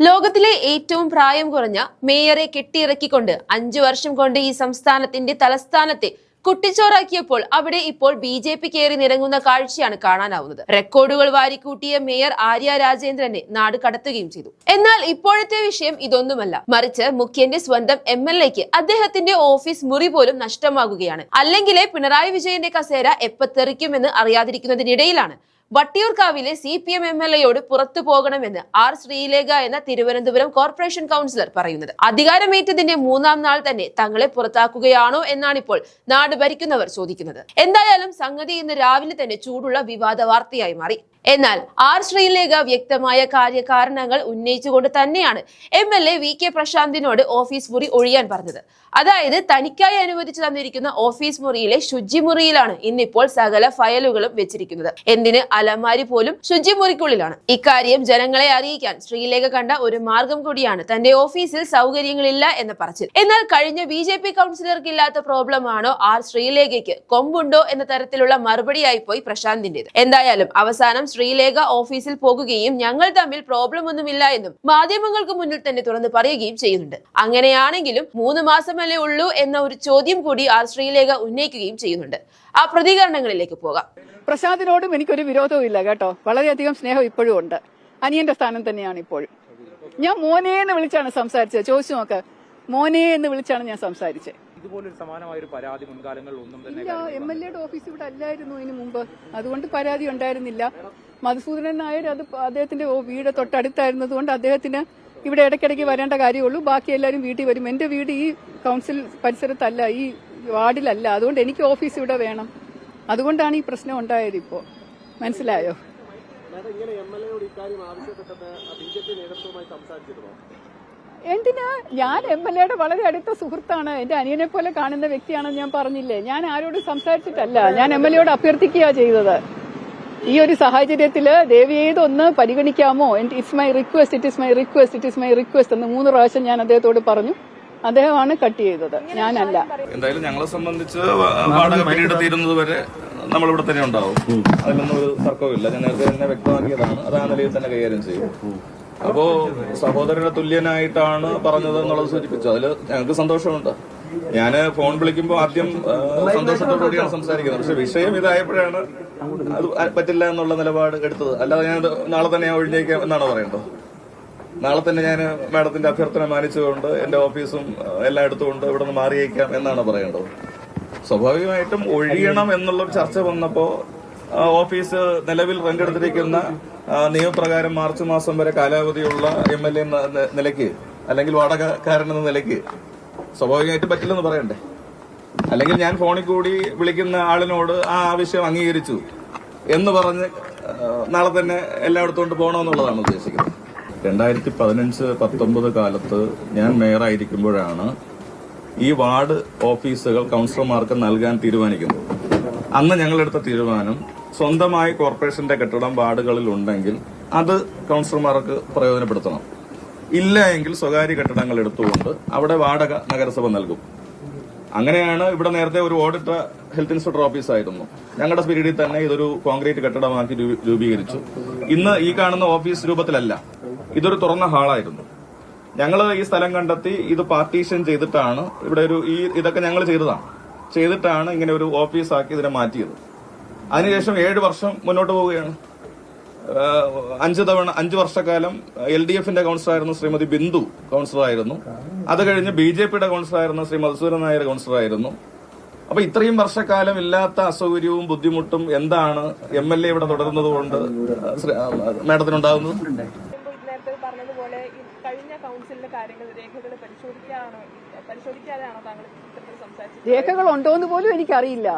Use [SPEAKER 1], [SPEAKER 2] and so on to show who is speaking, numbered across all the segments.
[SPEAKER 1] ലോകത്തിലെ ഏറ്റവും പ്രായം കുറഞ്ഞ മേയറെ കെട്ടിയിറക്കിക്കൊണ്ട് അഞ്ചു വർഷം കൊണ്ട് ഈ സംസ്ഥാനത്തിന്റെ തലസ്ഥാനത്തെ കുട്ടിച്ചോറാക്കിയപ്പോൾ അവിടെ ഇപ്പോൾ ബി ജെ പി കയറി നിരങ്ങുന്ന കാഴ്ചയാണ് കാണാനാവുന്നത്. റെക്കോർഡുകൾ വാരിക്കൂട്ടിയ മേയർ ആര്യ രാജേന്ദ്രനെ നാട് കടത്തുകയും ചെയ്തു. എന്നാൽ ഇപ്പോഴത്തെ വിഷയം ഇതൊന്നുമല്ല. മറിച്ച് മുഖ്യന്റെ സ്വന്തം എം എൽ എക്ക് അദ്ദേഹത്തിന്റെ ഓഫീസ് മുറി പോലും നഷ്ടമാകുകയാണ്. അല്ലെങ്കിലേ പിണറായി വിജയന്റെ കസേര എപ്പത്തെറിക്കുമെന്ന് അറിയാതിരിക്കുന്നതിനിടയിലാണ് വട്ടിയൂർക്കാവിലെ C P M M L എയോട് പുറത്തു പോകണമെന്ന് ആർ ശ്രീലേഖ എന്ന തിരുവനന്തപുരം കോർപ്പറേഷൻ കൗൺസിലർ പറയുന്നത്. അധികാരമേറ്റതിന്റെ മൂന്നാം നാൾ തന്നെ തങ്ങളെ പുറത്താക്കുകയാണോ എന്നാണ് ഇപ്പോൾ നാട് ഭരിക്കുന്നവർ ചോദിക്കുന്നത്. എന്തായാലും സംഗതി ഇന്ന് രാവിലെ തന്നെ ചൂടുള്ള വിവാദ വാർത്തയായി മാറി. എന്നാൽ ആർ ശ്രീലേഖ വ്യക്തമായ കാര്യകാരണങ്ങൾ ഉന്നയിച്ചുകൊണ്ട് തന്നെയാണ് M L A V K പ്രശാന്തിനോട് office മുറി ഒഴിയാൻ പറഞ്ഞത്. അതായത് തനിക്കായി അനുവദിച്ചു തന്നിരിക്കുന്ന ഓഫീസ് മുറിയിലെ ശുചിമുറിയിലാണ് ഇന്നിപ്പോൾ സകല ഫയലുകളും വെച്ചിരിക്കുന്നത്. എന്തിന് അലമാരി പോലും ശുചിമുറിക്കുള്ളിലാണ് ഇക്കാര്യം ജനങ്ങളെ അറിയിക്കാൻ ശ്രീലേഖ കണ്ട ഒരു മാർഗം കൂടിയാണ് തന്റെ ഓഫീസിൽ സൗകര്യങ്ങളില്ല എന്ന് പറച്ചിൽ. എന്നാൽ കഴിഞ്ഞ ബി ജെ പി കൗൺസിലർക്ക് ഇല്ലാത്ത പ്രോബ്ലം ആണോ ആർ ശ്രീലേഖയ്ക്ക് കൊമ്പുണ്ടോ എന്ന തരത്തിലുള്ള മറുപടിയായി പോയി പ്രശാന്തിന്റേത്. എന്തായാലും അവസാനം ശ്രീലേഖ ഓഫീസിൽ പോകുകയും ഞങ്ങൾ തമ്മിൽ പ്രോബ്ലം ഒന്നുമില്ല എന്നും മാധ്യമങ്ങൾക്ക് മുന്നിൽ തന്നെ തുറന്ന് പറയുകയും ചെയ്യുന്നുണ്ട്. അങ്ങനെയാണെങ്കിലും മൂന്ന് മാസമല്ലേ ഉള്ളൂ എന്ന ഒരു ചോദ്യം കൂടി ആർ ശ്രീലേഖ ഉന്നയിക്കുകയും ചെയ്യുന്നുണ്ട്. ആ പ്രതികരണങ്ങളിലേക്ക് പോകാം.
[SPEAKER 2] പ്രസാദിനോടും എനിക്കൊരു വിരോധവും ഇല്ല കേട്ടോ. വളരെയധികം സ്നേഹം ഇപ്പോഴും ഉണ്ട്. അനിയന്റെ സ്ഥാനം തന്നെയാണ് ഇപ്പോഴും ഞാൻ മോനെ എന്ന് വിളിച്ചാണ് സംസാരിച്ചത്. ചോദിച്ചു നോക്ക്. മോനെ എന്ന് വിളിച്ചാണ് ഞാൻ സംസാരിച്ചത്.
[SPEAKER 3] ഇതുപോലൊരു സമാനമായ ഒരു പരാതി മുൻകാലങ്ങളിൽ ഒന്നും തന്നെ
[SPEAKER 2] ഇല്ല എം എൽ എയുടെ ഓഫീസ് ഇവിടെ അല്ലായിരുന്നു ഇതിനു മുമ്പ്. അതുകൊണ്ട് പരാതി ഉണ്ടായിരുന്നില്ല. മധുസൂദനൻ നായർ അത് അദ്ദേഹത്തിന്റെ വീട് തൊട്ടടുത്തായിരുന്നതുകൊണ്ട് അദ്ദേഹത്തിന് ഇവിടെ ഇടയ്ക്കിടയ്ക്ക് വരേണ്ട കാര്യമുള്ളൂ. ബാക്കി എല്ലാവരും വീട്ടിൽ വരും. എന്റെ വീട് ഈ കൗൺസിൽ പരിസരത്തല്ല ഈ വാർഡിലല്ല. അതുകൊണ്ട് എനിക്ക് ഓഫീസ് ഇവിടെ വേണം. അതുകൊണ്ടാണ് ഈ പ്രശ്നം ഉണ്ടായത് ഇപ്പോ. മനസ്സിലായോ? എന്തിനാ? ഞാൻ എം എൽ എയുടെ വളരെ അടുത്ത സുഹൃത്താണ്. എന്റെ അനിയനെ പോലെ കാണുന്ന വ്യക്തിയാണെന്ന് ഞാൻ പറഞ്ഞില്ലേ? ഞാൻ ആരോടും സംസാരിച്ചിട്ടല്ല. ഞാൻ എം എൽ എയോട് അഭ്യർത്ഥിക്കുക ചെയ്തത്. ഈ ഒരു സാഹചര്യത്തിൽ ദേവി ഏതൊന്ന് പരിഗണിക്കാമോ? It's my request it is my request it is my request എന്ന് മൂന്ന് പ്രാവശ്യം ഞാൻ അദ്ദേഹത്തോട് പറഞ്ഞു. അദ്ദേഹമാണ് കട്ട് ചെയ്തത്. ഞാനല്ല.
[SPEAKER 4] എന്തായാലും ഞങ്ങളെ സംബന്ധിച്ച് വ- വാടക പിരീഡ് തീരുന്നത് വരെ നമ്മളിവിടെ തന്നെ ഉണ്ടാവും. അതിലൊന്നും ഒരു തർക്കവും ഇല്ല ഞാൻ നേരത്തെ തന്നെ വ്യക്തമാക്കിയതാണ്. അത് ആ നിലയിൽ തന്നെ കൈകാര്യം ചെയ്യും. അപ്പോ സഹോദരന് തുല്യനായിട്ടാണ് പറഞ്ഞത് എന്നുള്ളത് സൂചിപ്പിച്ചു. അതിൽ ഞങ്ങൾക്ക് സന്തോഷമുണ്ട്. ഞാൻ ഫോൺ വിളിക്കുമ്പോൾ ആദ്യം സന്തോഷത്തോടുകൂടിയാണ് സംസാരിക്കുന്നത്. പക്ഷെ വിഷയം ഇതായപ്പോഴാണ് അത് പറ്റില്ല എന്നുള്ള നിലപാട് എടുത്തത്. അല്ലാതെ ഞാൻ നാളെ തന്നെ ഞാൻ ഒഴിഞ്ഞേക്കാം എന്നാണ് പറയേണ്ടത്? നാളെ തന്നെ ഞാൻ മാഡത്തിന്റെ അഭ്യർത്ഥന മാനിച്ചുകൊണ്ട് എന്റെ ഓഫീസും എല്ലാം എടുത്തുകൊണ്ട് ഇവിടെ നിന്ന് മാറിയേക്കാം എന്നാണ് പറയേണ്ടത്? സ്വാഭാവികമായിട്ടും ഒഴിയണം എന്നുള്ളൊരു ചർച്ച വന്നപ്പോ ആ, ഓഫീസ് നിലവിൽ റെന്റ് എടുത്തിരിക്കുന്ന നിയമപ്രകാരം മാർച്ച് മാസം വരെ കാലാവധിയുള്ള എം എൽ എ നിലയ്ക്ക് അല്ലെങ്കിൽ വാടകക്കാരൻ എന്ന നിലയ്ക്ക് സ്വാഭാവികമായിട്ട് പറ്റില്ലെന്ന് പറയണ്ടേ? അല്ലെങ്കിൽ ഞാൻ ഫോണിൽ കൂടി വിളിക്കുന്ന ആളിനോട് ആ ആവശ്യം അംഗീകരിച്ചു എന്ന് പറഞ്ഞ് നാളെ തന്നെ എല്ലായിടത്തും കൊണ്ട് പോകണമെന്നുള്ളതാണ് ഉദ്ദേശിക്കുന്നത്. രണ്ടായിരത്തി പതിനഞ്ച് പത്തൊമ്പത് കാലത്ത് ഞാൻ മേയറായിരിക്കുമ്പോഴാണ് ഈ വാർഡ് ഓഫീസുകൾ കൗൺസിലർമാർക്ക് നൽകാൻ തീരുമാനിക്കുന്നത്. അന്ന് ഞങ്ങളെടുത്ത തീരുമാനം സ്വന്തമായി കോർപ്പറേഷന്റെ കെട്ടിടം വാർഡുകളിൽ ഉണ്ടെങ്കിൽ അത് കൗൺസിലർമാർക്ക് പ്രയോജനപ്പെടുത്തണം. ഇല്ല എങ്കിൽ സ്വകാര്യ കെട്ടിടങ്ങൾ എടുത്തുകൊണ്ട് അവിടെ വാടക നഗരസഭ നൽകും. അങ്ങനെയാണ് ഇവിടെ നേരത്തെ ഒരു ഓഡിറ്റർ ഹെൽത്ത് ഇൻസ്പെക്ടർ ഓഫീസ് ആയിരുന്നു ഞങ്ങളുടെ പീരീഡിൽ തന്നെ ഇതൊരു കോൺക്രീറ്റ് കെട്ടിടമാക്കി രൂപീകരിച്ചു. ഇന്ന് ഈ കാണുന്ന ഓഫീസ് രൂപത്തിലല്ല ഇതൊരു തുറന്ന ഹാളായിരുന്നു. ഞങ്ങൾ ഈ സ്ഥലം കണ്ടെത്തി ഇത് പാർട്ടീഷൻ ചെയ്തിട്ടാണ് ഇവിടെ ഒരു ഈ ഇതൊക്കെ ഞങ്ങൾ ചെയ്തതാണ്. ചെയ്തിട്ടാണ് ഇങ്ങനെ ഒരു ഓഫീസാക്കി ഇതിനെ മാറ്റിയത്. അതിനുശേഷം ഏഴ് വർഷം മുന്നോട്ട് പോവുകയാണ്. അഞ്ച് തവണ അഞ്ച് വർഷക്കാലം എൽ ഡി എഫിന്റെ കൗൺസിലറായിരുന്നു ശ്രീമതി ബിന്ദു കൗൺസിലറായിരുന്നു. അത് കഴിഞ്ഞ് ബി ജെ പിയുടെ കൗൺസിലറായിരുന്ന ശ്രീ മധുസൂരൻ നായർ കൗൺസിലറായിരുന്നു. അപ്പൊ ഇത്രയും വർഷക്കാലം ഇല്ലാത്ത അസൗകര്യവും ബുദ്ധിമുട്ടും എന്താണ് എം എൽ എ ഇവിടെ തുടരുന്നത് കൊണ്ട് മാഡത്തിനുണ്ടാകുന്നത്
[SPEAKER 5] ഇപ്പോൾ നേരത്തെ പറഞ്ഞതുപോലെ ഈ കഴിഞ്ഞ കൗൺസിലിലെ കാര്യങ്ങൾ രേഖകൾ പരിശോധിക്കാണോ പരിശോധിക്കാതെയാണോ താങ്കൾ ഇത്തരത്തിൽ സംസാരിച്ചത്?
[SPEAKER 2] രേഖകൾ ഉണ്ടോ എന്ന് പോലും എനിക്കറിയില്ല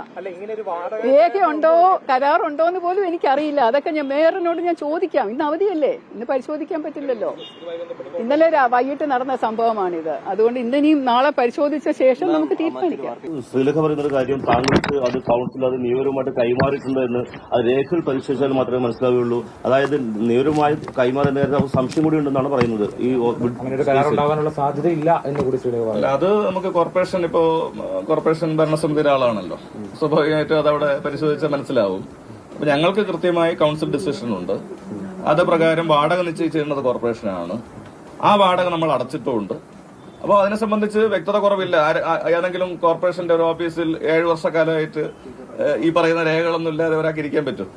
[SPEAKER 2] രേഖയുണ്ടോ കരാറുണ്ടോ എന്ന് പോലും എനിക്കറിയില്ല. അതൊക്കെ ഞാൻ മേയറിനോട് ഞാൻ ചോദിക്കാം. ഇന്ന് അവധിയല്ലേ? ഇന്ന് പരിശോധിക്കാൻ പറ്റില്ലല്ലോ. ഇന്നലെ വൈകിട്ട് നടന്ന സംഭവമാണിത്. അതുകൊണ്ട് ഇന്നിനിയും നാളെ പരിശോധിച്ച ശേഷം നമുക്ക് തീരുമാനിക്കാം.
[SPEAKER 6] ശ്രീലേഖ പറയുന്ന കാര്യം താങ്കൾക്ക് അത് കൗൺസിൽ അത് നിയമപരമായിട്ട് കൈമാറിയിട്ടുണ്ട് എന്ന് അത് രേഖകൾ പരിശോധിച്ചാൽ മാത്രമേ മനസ്സിലാവുകയുള്ളൂ. അതായത് നിയമപരമായി കൈമാറിയ നേരത്തെ സംശയം കൂടി ഉണ്ടെന്നാണ് പറയുന്നത്. ഈ
[SPEAKER 3] കരാർ സാധ്യതയില്ല എന്ന് കൂടി
[SPEAKER 4] അല്ല അത് നമുക്ക് കോർപ്പറേഷൻ ഇപ്പോ കോർപ്പറേഷൻ ഭരണസമിതിയുടെ ആളാണല്ലോ സ്വാഭാവികമായിട്ടും അതവിടെ പരിശോധിച്ചാൽ മനസ്സിലാവും. അപ്പൊ ഞങ്ങൾക്ക് കൃത്യമായി കൗൺസിൽ ഡിസിഷൻ ഉണ്ട്. അത് പ്രകാരം വാടക നിശ്ചയിച്ചിരുന്നത് കോർപ്പറേഷനാണ് ആ വാടക നമ്മൾ അടച്ചിട്ടുമുണ്ട് അപ്പോൾ അതിനെ സംബന്ധിച്ച് വ്യക്തത കുറവില്ല. ഏതെങ്കിലും കോർപ്പറേഷന്റെ ഒരു ഓഫീസിൽ ഏഴ് വർഷക്കാലമായിട്ട് ഈ പറയുന്ന രേഖകളൊന്നും ഇല്ലാതെ ഒരാൾക്ക് ഇരിക്കാൻ പറ്റും.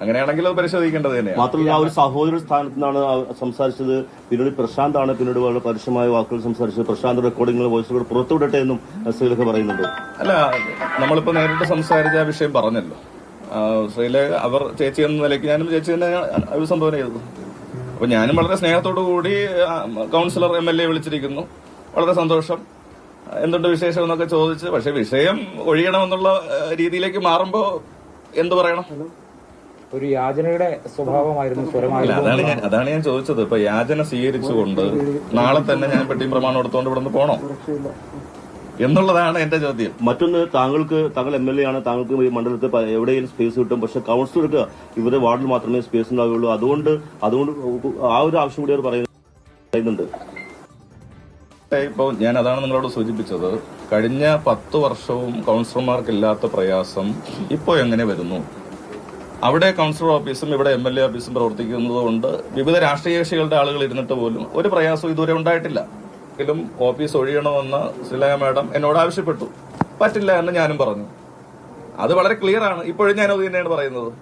[SPEAKER 4] അങ്ങനെയാണെങ്കിൽ അത് പരിശോധിക്കേണ്ടത് തന്നെയാണ്.
[SPEAKER 6] മാത്രമല്ല ആ ഒരു സഹോദര സ്ഥാനത്ത് നിന്നാണ് സംസാരിച്ചത്. പിന്നീട് പ്രശാന്താണ് പിന്നീട് വളരെ പരുഷമായ വാക്കുകൾ സംസാരിച്ചത്. പ്രശാന്ത് റെക്കോർഡിംഗുകൾ വോയിസുകൾ പുറത്തുവിടട്ടെ എന്നും ശ്രീലേഖ പറയുന്നുണ്ട്.
[SPEAKER 4] അല്ല നമ്മളിപ്പോ നേരിട്ട് സംസാരിച്ച ആ വിഷയം പറഞ്ഞല്ലോ. ശ്രീലേഖ അവർ ചേച്ചി എന്ന നിലയ്ക്ക് ഞാനും ചേച്ചി തന്നെ അഭിസംബോധന ചെയ്തത് അപ്പൊ ഞാനും വളരെ സ്നേഹത്തോടു കൂടി കൗൺസിലർ എം എൽ എ വിളിച്ചിരിക്കുന്നു. വളരെ സന്തോഷം. എന്തുണ്ട് വിശേഷം എന്നൊക്കെ ചോദിച്ച് പക്ഷെ വിഷയം ഒഴിയണമെന്നുള്ള രീതിയിലേക്ക് മാറുമ്പോ എന്തു പറയണം?
[SPEAKER 3] ഒരു യാചനയുടെ സ്വഭാവമായിരുന്നു സ്വരമായിരുന്നു.
[SPEAKER 4] അതാണ് ഞാൻ അതാണ് ഞാൻ ചോദിച്ചത്. ഇപ്പൊ യാചന സ്വീകരിച്ചുകൊണ്ട് നാളെ തന്നെ ഞാൻ പെട്ടിയും പ്രമാണം എടുത്തുകൊണ്ട് ഇവിടെ നിന്ന് പോണോ? എന്നുള്ളതാണ് എന്റെ ചോദ്യം.
[SPEAKER 6] മറ്റൊന്ന് താങ്കൾക്ക് താങ്കൾ എം എൽ എ ആണ്. താങ്കൾക്ക് ഈ മണ്ഡലത്തിൽ എവിടെയും സ്പേസ് കിട്ടും. പക്ഷെ കൗൺസിലർക്ക് ഇവരുടെ വാർഡിൽ മാത്രമേ സ്പേസ് ഉണ്ടാവുകയുള്ളൂ. അതുകൊണ്ട് അതുകൊണ്ട് ആ ഒരു ആവശ്യം കൂടി അവർ പറയുന്നുണ്ട്.
[SPEAKER 4] ഇപ്പോൾ ഞാൻ അതാണ് നിങ്ങളോട് സൂചിപ്പിച്ചത്. കഴിഞ്ഞ പത്ത് വർഷവും കൗൺസിലർമാർക്കില്ലാത്ത പ്രയാസം ഇപ്പോൾ എങ്ങനെ വരുന്നു? അവിടെ കൗൺസിലർ ഓഫീസും ഇവിടെ എം എൽ എ ഓഫീസും പ്രവർത്തിക്കുന്നതുകൊണ്ട് വിവിധ രാഷ്ട്രീയ കക്ഷികളുടെ ആളുകൾ ഇരുന്നിട്ട് പോലും ഒരു പ്രയാസവും ഇതുവരെ ഉണ്ടായിട്ടില്ല. എങ്കിലും ഓഫീസ് ഒഴിയണമെന്ന് ശ്രീലങ്ക മാഡം എന്നോട് ആവശ്യപ്പെട്ടു. പറ്റില്ല എന്ന് ഞാനും പറഞ്ഞു. അത് വളരെ ക്ലിയർ ആണ്. ഇപ്പോഴും ഞാൻ തന്നെയാണ് പറയുന്നത്.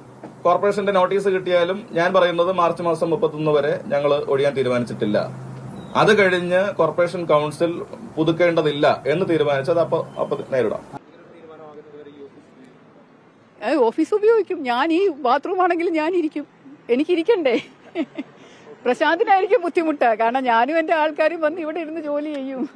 [SPEAKER 4] കോർപ്പറേഷന്റെ നോട്ടീസ് കിട്ടിയാലും ഞാൻ പറയുന്നത് മാർച്ച് മാസം മുപ്പത്തൊന്ന് വരെ ഞങ്ങൾ ഒഴിയാൻ തീരുമാനിച്ചിട്ടില്ല. അത് കഴിഞ്ഞ് കോർപ്പറേഷൻ കൗൺസിൽ പുതുക്കേണ്ടതില്ല എന്ന് തീരുമാനിച്ചത് അപ്പൊ അപ്പൊ നേരിടാം.
[SPEAKER 2] ഓഫീസ് ഉപയോഗിക്കും. ഞാൻ ഈ ബാത്റൂം ആണെങ്കിൽ ഞാൻ ഇരിക്കും. എനിക്കിരിക്കണ്ടേ? പ്രശാന്തിനായിരിക്കും ബുദ്ധിമുട്ട്. കാരണം ഞാനും എന്റെ ആൾക്കാരും വന്ന് ഇവിടെ ഇരുന്ന് ജോലി ചെയ്യും.